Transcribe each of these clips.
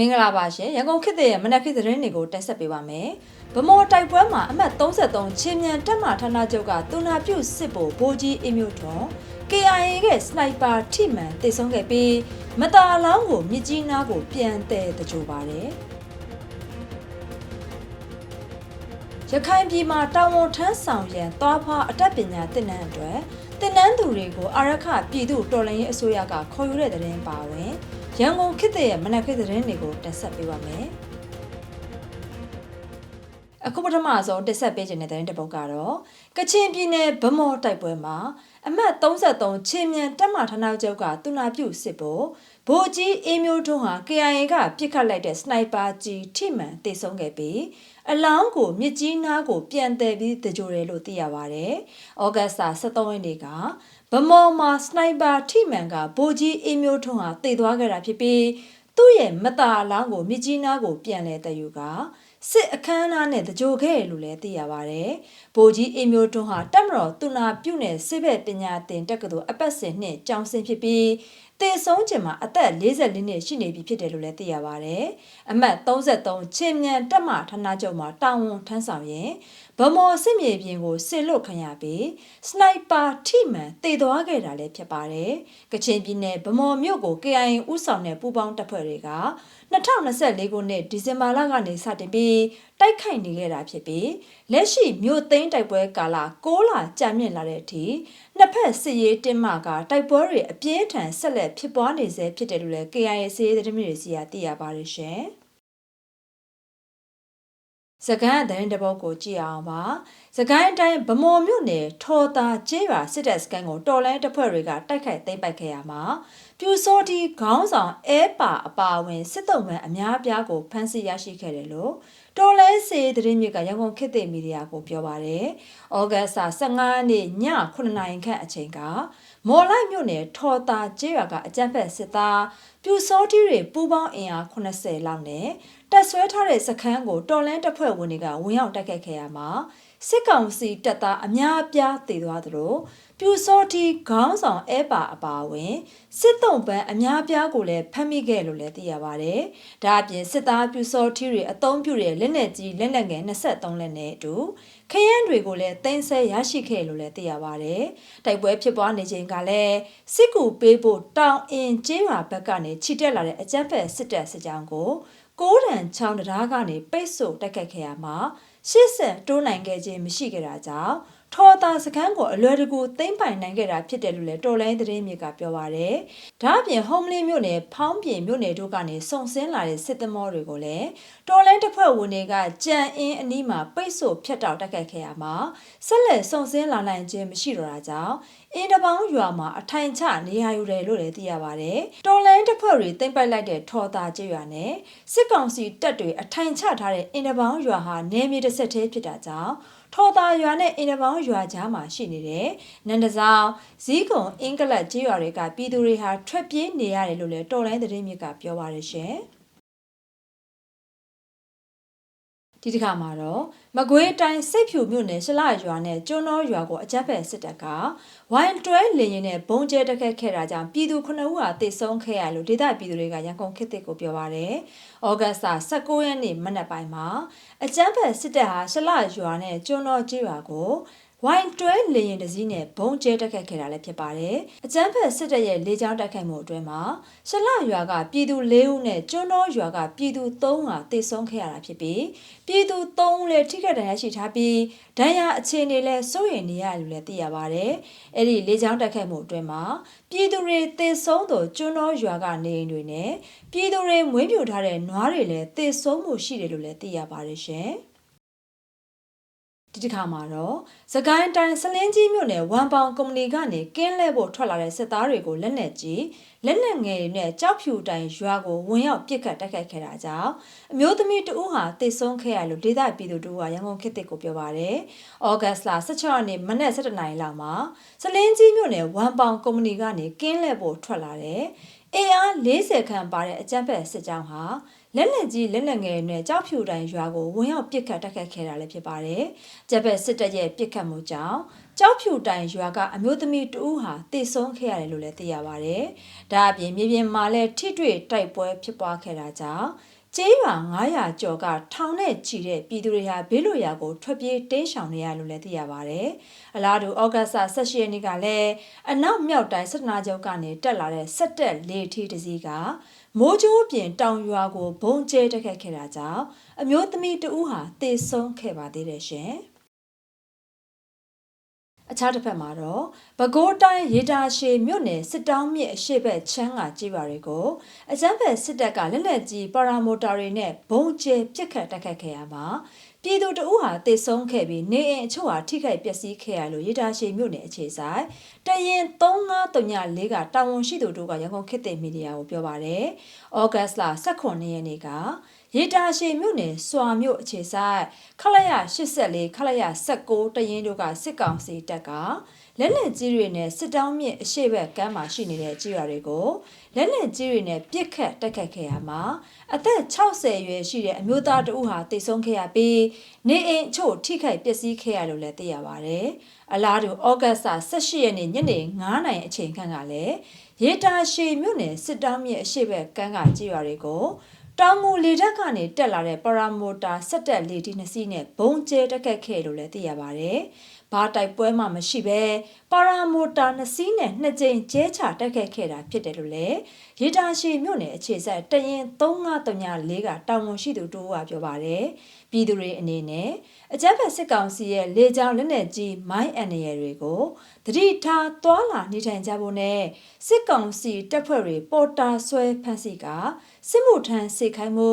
မင်္ဂလာပါရှင်ရန်ကုန်ခေတ်သစ်ရဲ့မနက်ခေတ်သတင်းတွေကိုတင်ဆက်ပေးပါမယ်။ဗမော်တိုက်ပွဲမှာအမှတ်33ချင်းမြန်တက်မှဌာနချုပ်ကတူနာပြုတ်စစ်ဖို့ဗိုလ်ကြီးအမျိုးထွန် KIA ကစနိုက်ပါထိမှန်တိုက်ဆုံးခဲ့ပြီးမတာအလောင်းကိုမြစ်ကြီးနားကိုပြန်တဲ့တကြိုပါတယ်။ရခိုင်ပြည်မှာတာဝန်ထမ်းဆောင်ရန်သွားဖားအတတ်ပညာသင်တန်းအတွက်တင်နန်းသူတွေကိုအာရခပြည်သူတော်လှန်ရေးအစိုးရကခေါ်ယူတဲ့တဲ့ရင်ပါဝင် ရန်ကုန်ခေတ်သစ်ရဲ့မနက်ခေတ်သတင်းတွေကိုတင်ဆက်ပေးပါမယ်။အခုပထမဆုံးတင်ဆက်ပေးခြင်းတဲ့သတင်းတစ်ပုဒ်ကတော့ကချင်ပြည်နယ်ဗမော်တိုက်ပွဲမှာအမှတ်33ချင်းမြန်တက်မှဌာနချုပ်ကတူနာပြုစစ်ဖို့ဗိုလ်ကြီးအေးမျိုးထွန်းဟာ KIA ကပြစ်ခတ်လိုက်တဲ့စနိုက်ပါကြီးထိမှန်တိုက်ဆုံးခဲ့ပြီးအလောင်းကိုမြစ်ကြီးနားကိုပြန်တယ်ပြီးတကြိုတယ်လို့သိရပါဗျ။ဩဂတ်စ်23ရက်နေ့က ဗမော်မှာစနိုက်ပါထိမှန်ကဗိုလ်ကြီးအေးမျိုးထွန်းဟာတိတ်သွားခဲ့တာဖြစ်ပြီးသူ့ရဲ့မတာအလောင်းကိုမြစ်ကြီးနားကိုပြန်လဲတဲ့ယူကစစ်အခမ်းအနားနဲ့တကြိုခဲ့လို့လည်းသိရပါဗျ။ဗိုလ်ကြီးအေးမျိုးထွန်းဟာတက်မတော်သူနာပြုနယ်စစ်ဘက်ပညာသင်တက္ကသိုလ်အပတ်စဉ်နှင့်ကျောင်းဆင်းဖြစ်ပြီးတည်ဆုံးခြင်းမှာအသက်44နှစ်ရှိနေပြီဖြစ်တယ်လို့လည်းသိရပါဗျ။အမှတ်33ချင်းမြန်တက်မှဌာနချုပ်မှာတာဝန်ထမ်းဆောင်ရင် ဗမော်စစ်မြေပြင်ကိုစစ်လွတ်ခံရပြီးစနိုက်ပါထိမှန်တေသွားခဲ့တာလည်းဖြစ်ပါတယ်။ကချင်ပြည်နယ်ဗမော်မြို့ကို KIA ဥဆောင်တဲ့ပူးပေါင်းတပ်ဖွဲ့တွေက2024ခုနှစ်ဒီဇင်ဘာလကနေစတင်ပြီးတိုက်ခိုက်နေခဲ့တာဖြစ်ပြီးလက်ရှိမြို့သိမ်းတိုက်ပွဲကာလ6လကြာမြင့်လာတဲ့အထိနှစ်ဖက်စစ်ရေးတင်းမာကတိုက်ပွဲတွေအပြင်းထန်ဆက်လက်ဖြစ်ပွားနေဆဲဖြစ်တယ်လို့လည်း KIA စစ်ရေးသတင်းတွေစီကသိရပါတယ်ရှင်။ စကိုင်းအတိုင်းတစ်ပုတ်ကိုကြည့်အောင်ပါစကိုင်းအတိုင်းဗမော်မြို့နယ်ထော်တာကျေးရွာစစ်တပ်စခန်းကိုတော်လိုင်းတပ်ဖွဲ့တွေကတိုက်ခိုက်သိမ်းပိုက်ခဲ့ရမှာပြူစောတီခေါင်းဆောင်အဲပါအပါအဝင်စစ်တုံးမှန်အများအပြားကိုဖမ်းဆီးရရှိခဲ့တယ်လို့တော်လဲစေသတင်းမြစ်ကရန်ကုန်ခေတ်သစ်မီဒီယာကိုပြောပါရယ်။ဩဂတ်စ်15ရက်နေ့ည9နာရီခန့်အချိန်က မော်လိုက်မြို့နယ်ထော်တာကျေးရွာကအကြမ်းဖက်စစ်သားပြူစောတီတွေပူးပေါင်းအင်အား80လောက်နဲ့တက်ဆွဲထားတဲ့စခန်းကိုတော်လန်းတပ်ဖွဲ့ဝင်တွေကဝင်ရောက်တိုက်ခိုက်ခဲ့ရမှာစစ်ကောင်စီတပ်သားအများအပြားတည်သွားသလို ပြူစောတီခေါင်းဆောင်အဲပါအပါဝင်စစ်တုံးပန်းအများအပြားကိုလည်းဖမ်းမိခဲ့လို့လည်းသိရပါတယ်။ဒါအပြင်စစ်သားပြူစောတီတွေအုံပြုတဲ့လက်နက်ကြီးလက်နက်ငယ်23လက်နဲ့အတူခရမ်းတွေကိုလည်းတင်ဆက်ရရှိခဲ့လို့လည်းသိရပါတယ်။တိုက်ပွဲဖြစ်ပွားနေချိန်ကလည်းစစ်ကူပေးဖို့တောင်အင်ကျေးရွာဘက်ကနေခြိတက်လာတဲ့အကြမ်းဖက်စစ်တပ်စစ်ကြောင်းကိုကိုးတန်ချောင်းတရားကနေပိတ်ဆို့တိုက်ခတ်ခဲ့ရမှာရှစ်ဆက်တိုးနိုင်ခဲ့ခြင်းမရှိခဲ့တာကြောင့် ထော်တာစကန်းကိုအလွယ်တကူသိမ့်ပိုင်နိုင်ခဲ့တာဖြစ်တယ်လို့လည်းတော်လိုင်းသတင်းမြေကပြောပါရယ်။ဒါ့အပြင်ဟုံးလင်းမြို့နယ်ဖောင်းပြင်မြို့နယ်တို့ကနေစုံစင်းလာတဲ့စစ်သမောတွေကိုလည်းတော်လိုင်းတပ်ဖွဲ့ဝင်တွေကကြံအင်းအနီးမှာပိတ်ဆို့ဖျက်တောက်တိုက်ခိုက်ခဲ့ရမှာဆက်လက်စုံစင်းလာနိုင်ခြင်းမရှိတော့တာကြောင့်အင်းတပေါင်းရွာမှာအထိုင်ချနေရာယူတယ်လို့လည်းသိရပါဗျ။တော်လိုင်းတပ်ဖွဲ့တွေသိမ့်ပိုက်လိုက်တဲ့ထော်တာကျေးရွာနဲ့စစ်ကောင်စီတပ်တွေအထိုင်ချထားတဲ့အင်းတပေါင်းရွာဟာနယ်မြေတစ်ဆက်တည်းဖြစ်တာကြောင့် ထော်တာရွာနဲ့အင်တပေါင်းရွာကြားမှာရှိနေတဲ့နန္ဒဆောင်ဇီးကုံအင်္ဂလတ်ကျေးရွာတွေကပြည်သူတွေဟာထွက်ပြေးနေရတယ်လို့လည်းတော်လိုင်းသတင်းမြစ်ကပြောပါရရှင်။ ဒီတစ်ခါမှာတော့မကွေးတိုင်းစိတ်ဖြူမြို့နယ်ရှလရွာနဲ့ကျွန်းတော်ရွာကိုအကြမ်းဖက်စစ်တပ်ကဝိုင်းတွဲလင်ရင်နဲ့ဘုံကျဲတက်ခတ်ခဲ့တာကြောင့်ပြည်သူ9ဦးဟာတေဆုံးခဲ့ရလို့ဒေသပြည်သူတွေကရန်ကုန်ခေတ်သစ်ကိုပြောပါရယ်။ဩဂတ်စ်19ရက်နေ့မနက်ပိုင်းမှာအကြမ်းဖက်စစ်တပ်ဟာရှလရွာနဲ့ကျွန်းတော်ကျေးရွာကို ဝိုင်းတွဲလေရင်တစည်းနဲ့ဘုံကျဲတက်ခတ်ခဲ့တာလည်းဖြစ်ပါတယ်။အကျန်းဖက်စစ်တပ်ရဲ့လေကြောင်းတိုက်ခိုက်မှုအတွင်းမှာရှလရွာကပြည်သူ၄ဦးနဲ့ကျွန်းတော်ရွာကပြည်သူ၃ဦးဟာတေဆုံးခဲ့ရတာဖြစ်ပြီးပြည်သူ၃ဦးလည်းထိခိုက်ဒဏ်ရာရှိထားပြီးဒဏ်ရာအခြေအနေလည်းစိုးရိမ်နေရတယ်လို့လည်းသိရပါတယ်။အဲ့ဒီလေကြောင်းတိုက်ခိုက်မှုအတွင်းမှာပြည်သူတွေတေဆုံးသူကျွန်းတော်ရွာကနေအိမ်တွေနဲ့ပြည်သူတွေမွေးမြူထားတဲ့နွားတွေလည်းတေဆုံးမှုရှိတယ်လို့လည်းသိရပါတယ်ရှင်။ ဒီတစ်ခါမှာတော့စကိုင်းတိုင်းစလင်းကြီးမြို့နယ်ဝမ်ပေါင်ကုမ္ပဏီကနေကင်းလဲဖို့ထွက်လာတဲ့စစ်သားတွေကိုလက်နက်ကြီးလက်နက်ငယ်တွေနဲ့ကြောက်ဖြူတိုင်ရွာကိုဝင်ရောက်ပစ်ခတ်တိုက်ခိုက်ခဲ့တာကြောင့်အမျိုးသမီးတဦးဟာတေဆုံးခဲ့ရလို့ဒေသပြည်သူတို့ကရန်ကုန်ခေတ်တစ်ကိုပြောပါရယ်။ဩဂတ်စ်လ16ရက်နေ့မနက်7:00နာရီလောက်မှာစလင်းကြီးမြို့နယ်ဝမ်ပေါင်ကုမ္ပဏီကနေကင်းလဲဖို့ထွက်လာတဲ့ AR 40ခန့်ပါတဲ့အကြမ်းဖက်စစ်ကြောင်းဟာ လက်လက်ကြီးလက်လက်ငယ်နဲ့ကြောက်ဖြူတိုင်းရွာကိုဝင်ရောက်ပစ်ခတ်တိုက်ခတ်ခဲ့တာလည်းဖြစ်ပါတယ်။ဂျပက်စစ်တပ်ရဲ့ပစ်ခတ်မှုကြောင့်ကြောက်ဖြူတိုင်ရွာကအမျိုးသမီးတဦးဟာတေဆုံးခဲ့ရတယ်လို့လည်းသိရပါတယ်။ဒါအပြင်မြေပြင်မှာလည်းထိတွေ့တိုက်ပွဲဖြစ်ပွားခဲ့တာကြောင့်ကျေးရွာ900ကျော်ကထောင်နဲ့ချီတဲ့ပြည်သူတွေဟာဘေးလွတ်ရာကိုထွက်ပြေးတင်းရှောင်နေရလို့လည်းသိရပါတယ်။အလားတူဩဂတ်စ်18ရက်နေ့ကလည်းအနောက်မြောက်တိုင်းစစ်နာချုပ်ကနေတက်လာတဲ့ဆက်တက်လေထီးတစ်စီးက မိုးကြိုးပြင်တောင်ရွာကိုဘုံကျဲတက်ခတ်ခဲ့တာကြောင့်အမျိုးသမီးတဦးဟာတေဆုံးခဲ့ပါသေးတယ်ရှင်။အခြားတစ်ဖက်မှာတော့ပဲခူးတိုင်းရေတာရှည်မြို့နယ်စစ်တောင်းမြစ်အရှိတ်ဘက်ချမ်းကကြေးပါတွေကိုအကြမ်းဖက်စစ်တပ်ကလက်လက်ကြီးပါရာမိုတာတွေနဲ့ဘုံကျဲပစ်ခတ်တိုက်ခတ်ခဲ့ရမှာ ပြည်သူတအုပ်ဟာတေဆုံးခဲ့ပြီးနေအိမ်အချို့ဟာထိခိုက်ပျက်စီးခဲ့ရလို့ရေတာရှည်မြို့နယ်အခြေဆိုင်တရင်3934ကတာဝန်ရှိသူတို့ကရန်ကုန်ခေတ်သစ်မီဒီယာကိုပြောပါတယ်။ဩဂတ်စ်လ18ရက်နေ့ကရေတာရှည်မြို့နယ်စွာမြို့အခြေဆိုင်ခလရ84ခလရ16တရင်တို့ကစစ်ကောင်စီတပ်က လက်လက်ကြီးတွေနဲ့စစ်တောင်းမြစ်အရှိဘက်ကမ်းမှာရှိနေတဲ့ကြေးရွာတွေကိုလက်လက်ကြီးတွေနဲ့ပြစ်ခတ်တက်ခတ်ခဲ့ရမှာအသက်60ရွယ်ရှိတဲ့အမျိုးသားတဦးဟာတိတ်ဆုံးခဲ့ရပြီးနေအိမ်အချို့ထိခိုက်ပျက်စီးခဲ့ရလို့လည်းသိရပါဗျ။အလားတူဩဂတ်စ်18ရက်နေ့ညနေ9:00နာရီအချိန်ခန့်ကလည်းရေတာရှည်မြို့နယ်စစ်တောင်းမြစ်အရှိဘက်ကမ်းကကြေးရွာတွေကိုတောင်ငူလေတပ်ကနေတက်လာတဲ့ပရာမိုတာဆက်တက်လေဒီနှစ်စီးနဲ့ဘုံကျဲတက်ခတ်ခဲ့လို့လည်းသိရပါဗျ။ ဘာတိုက်ပွဲမှမရှိဘဲပါရာမိုတာနှစ်စီးနဲ့နှစ်ကြိမ်ကျဲချတက်ခတ်ခဲ့တာဖြစ်တယ်လို့လည်းရေတာရှည်မြို့နယ်အခြေဆက်တရင်3934ကတာဝန်ရှိသူတို့ကပြောပါတယ်။ ပြည်သူတွေအနေနဲ့အကြမ်းဖက်စစ်ကောင်စီရဲ့လေကြောင်းလက်နက်ကြီးမိုင်းအန်ရယ်တွေကိုတတိထားသွာလာနေထိုင်ကြဖို့နဲ့စစ်ကောင်စီတပ်ဖွဲ့တွေပေါ်တာဆွဲဖမ်းဆီးကစစ်မှုထမ်းစေခိုင်းမှု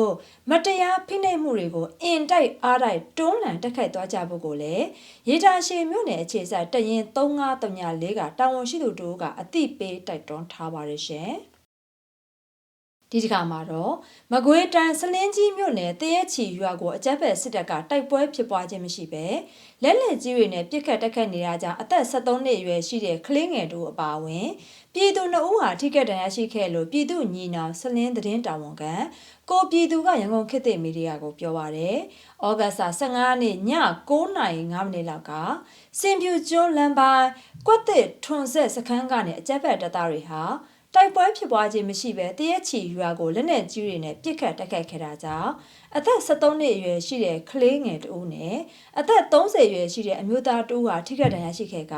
မတရားဖိနှိပ်မှုတွေကိုအင်တိုက်အားတိုက်တွန်းလှန်တက်ခိုက်သွားကြဖို့ကိုလည်းရေတာရှည်မြို့နယ်အခြေစိုက်တရင်3934ကတာဝန်ရှိသူတို့ကအသိပေးတိုက်တွန်းထားပါတယ်ရှင်။ ဒီတစ်ခါမှာတော့မကွေးတိုင်းစလင်းကြီးမြို့နယ်တရက်ချီရွာကိုအကြမ်းဖက်စစ်တပ်ကတိုက်ပွဲဖြစ်ပွားခြင်းမရှိပဲလက်လက်ကြီးတွေနဲ့ပြစ်ခတ်တက်ခတ်နေတာကြောင့်အသက်73နှစ်အရွယ်ရှိတဲ့ကလေးငယ်တို့အပါအဝင်ပြည်သူနှုတ်ဟာထိခိုက်ဒဏ်ရာရှိခဲ့လို့ပြည်သူညီနောင်စလင်းသတင်းတာဝန်ခံကိုပြည်သူကရန်ကုန်ခေတ်သစ်မီဒီယာကိုပြောပါရယ်။ဩဂတ်စ်15ရက်နေ့ည9:05မိနစ်လောက်ကစင်ပြူကျွန်းလမ်းပိုင်းကွက်တစ်ထွန်ဆက်စခန်းကနေအကြမ်းဖက်တပ်သားတွေဟာ တိုက်ပွဲဖြစ်ပွားခြင်းမရှိဘဲတရက်ချီရွာကိုလက်နက်ကြီးတွေနဲ့ပစ်ခတ်တိုက်ခိုက်ခဲ့တာကြောင့်အသက်73နှစ်အရွယ်ရှိတဲ့ကလေးငယ်တဦးနဲ့အသက်30အရွယ်ရှိတဲ့အမျိုးသားတဦးဟာထိခိုက်ဒဏ်ရာရှိခဲ့က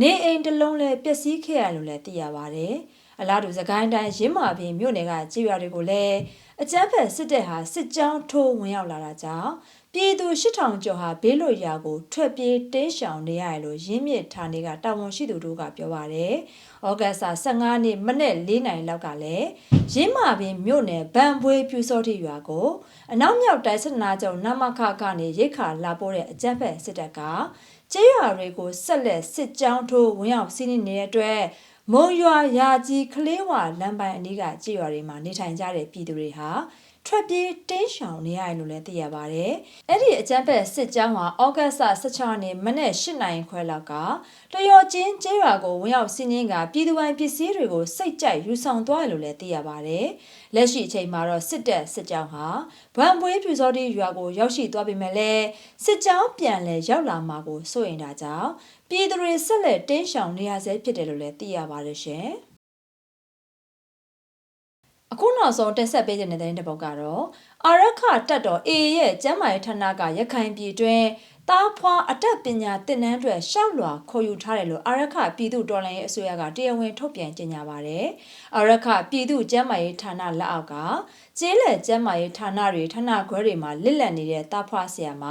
နေအိမ်တစ်လုံးလည်းပျက်စီးခဲ့ရလို့လည်းသိရပါတယ်။အလားတူစကိုင်းတိုင်းရင်းမာပင်မြို့နယ်ကကြေးရွာတွေကိုလည်းအကြမ်းဖက်စစ်တပ်ဟာစစ်ကြောင်းထိုးဝင်ရောက်လာတာကြောင့်ပြည်သူ8000ကျော်ဟာဘေးလွတ်ရာကိုထွက်ပြေးတင်းရှောင်နေရတယ်လို့ရင်းမြစ်ဌာနေတာတာဝန်ရှိသူတို့ကပြောပါတယ်။ဩဂတ်စ်15နှစ်မနေ့4နိုင်လောက်ကလည်းရင်းမာပင်မြို့နယ်ဗန်ပွေးပြူစောတိရွာကိုအနောက်မြောက်တိုင်းစစ်နာချုပ်နမခကနေရိတ်ခါလာပို့တဲ့အကြမ်းဖက်စစ်တပ်ကကျေးရွာတွေကိုဆက်လက်စစ်ကြောင်းထိုးဝင်ရောက်စီးနင်းနေတဲ့အတွက်မုံရွာရာကြီးကလေးဝလမ်းပိုင်းအနီးကကြေးရွာတွေမှာနေထိုင်ကြတဲ့ပြည်သူတွေဟာ ထွက်ပြေးတင်းရှောင်နေရတယ်လို့လည်းသိရပါဗျ။အဲ့ဒီအကြမ်းဖက်စစ်ကြောင်းဟာဩဂတ်စ်16ရက်နေ့မနေ့8နိုင်ခွဲလောက်ကတရော်ချင်းကျေးရွာကိုဝင်ရောက်စီးနင်းကပြည်သူပိုင်ပစ္စည်းတွေကိုစိတ်ကြိုက်ယူဆောင်သွားတယ်လို့လည်းသိရပါဗျ။လက်ရှိအချိန်မှာတော့စစ်တပ်စစ်ကြောင်းဟာဗန်ပွေးပြူစောတိရွာကိုရောက်ရှိသွားပြီမဲ့လည်းစစ်ကြောင်းပြန်လည်ရောက်လာမှာကိုစိုးရင်တာကြောင့်ပြည်သူတွေဆက်လက်တင်းရှောင်နေရဆဲဖြစ်တယ်လို့လည်းသိရပါတယ်ရှင်။ အခုနောက်ဆုံးတက်ဆက်ပေးတဲ့တဲ့တဲ့ပုတ်ကတော့အာရခတက်တော် A ရဲ့ကျမ်းမာရေးဌာနကရခိုင်ပြည်တွင်သားဖွာအတက်ပညာသင်တန်းတွေရှောက်လွာခေါ်ယူထားတယ်လို့အာရခပြည်သူတော်လှန်ရေးအစိုးရကတရားဝင်ထုတ်ပြန်ကြေညာပါတယ်။အာရခပြည်သူကျန်းမာရေးဌာနလက်အောက်ကကျေးလက်ကျန်းမာရေးဌာနတွေဌာနခွဲတွေမှာလစ်လက်နေတဲ့သားဖွာဆရာမ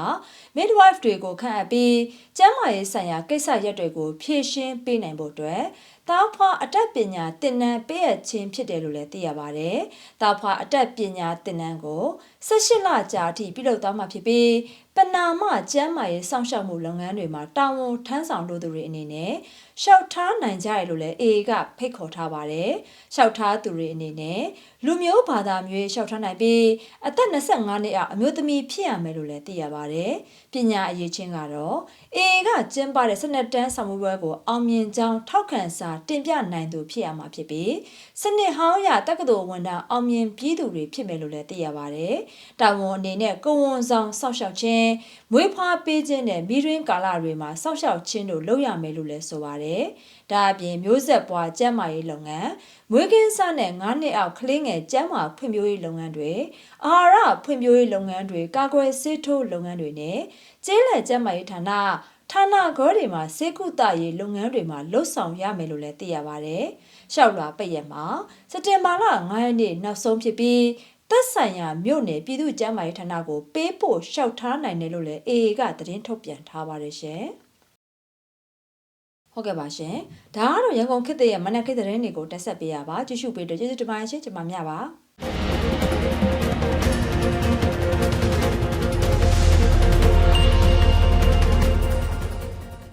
midwife တွေကိုခန့်အပ်ပြီးကျန်းမာရေးဆိုင်ရာကိစ္စရပ်တွေကိုဖြည့်ရှင်းပေးနိုင်ဖို့အတွက် သားဖွာအတက်ပညာသင်တန်းပေးရခြင်းဖြစ်တယ်လို့လည်းသိရပါတယ်။သားဖွာအတက်ပညာသင်တန်းကို 18လကြာအထိပြုလုပ်သွားမှာဖြစ်ပြီးပနာမကျမ်းမာရေးစောင့်ရှောက်မှုလုပ်ငန်းတွေမှာတာဝန်ထမ်းဆောင်လို့သူတွေအနေနဲ့ရှောက်ထားနိုင်ကြရလို့လည်း AA ကဖိတ်ခေါ်ထားပါတယ်။ရှောက်ထားသူတွေအနေနဲ့လူမျိုးဘာသာမျိုးရှောက်ထားနိုင်ပြီးအသက်25နှစ်အောက်အမျိုးသမီးဖြစ်ရမယ်လို့လည်းသိရပါတယ်။ပညာအရေးချင်းကတော့ AA ကကျင်းပတဲ့စနက်တန်းဆောင်မှုပွဲကိုအောင်မြင်ကြောင်းထောက်ခံစာတင်ပြနိုင်သူဖြစ်ရမှာဖြစ်ပြီးစနစ်ဟောင်းရတက္ကသိုလ်ဝန်ထမ်းအောင်မြင်ပြီးသူတွေဖြစ်မယ်လို့လည်းသိရပါတယ်။တာဝန်အနေနဲ့ကိုဝန်ဆောင်စောင့်ရှောက်ခြင်းမွေးဖွားပေးခြင်းနဲ့မိရင်းကာလတွေမှာစောင့်ရှောက်ခြင်းတို့လုပ်ရမယ်လို့လည်းဆိုပါတယ်။ဒါအပြင်မျိုးဆက်ပွားကျန်းမာရေးလုပ်ငန်းမွေးကင်းစနဲ့9နှစ်အောက်ကလေးငယ်ကျန်းမာဖွံ့ဖြိုးရေးလုပ်ငန်းတွေအာဟာရဖွံ့ဖြိုးရေးလုပ်ငန်းတွေကာကွယ်ဆေးထိုးလုပ်ငန်းတွေနဲ့ကျေးလက်ကျန်းမာရေးဌာနဌာနခွဲတွေမှာစေကုသရေးလုပ်ငန်းတွေမှာလှုပ်ဆောင်ရမယ်လို့လည်းသိရပါတယ်။ရှောက်လွာပိတ်ရက်မှာစက်တင်ဘာလ9ရက်နေ့နောက်ဆုံးဖြစ်ပြီး သက်ဆိုင်ရာမြို့နယ်ပြည်သူ့ကျန်းမာရေးဌာနကိုပေးပို့လျှောက်ထားနိုင်တယ်လို့လည်း AA ကသတင်းထုတ်ပြန်ထားပါတယ်ရှင်။ဟုတ်ကဲ့ပါရှင်။ဒါကတော့ရန်ကုန်ခေတ်သစ်ရဲ့မနက်ခေတ်သတင်းတွေကိုတက်ဆက်ပေးရပါကြည့်ရှုပေးတော့ကျေးဇူးတင်ပါတယ်ရှင်ကျွန်မမြပါ။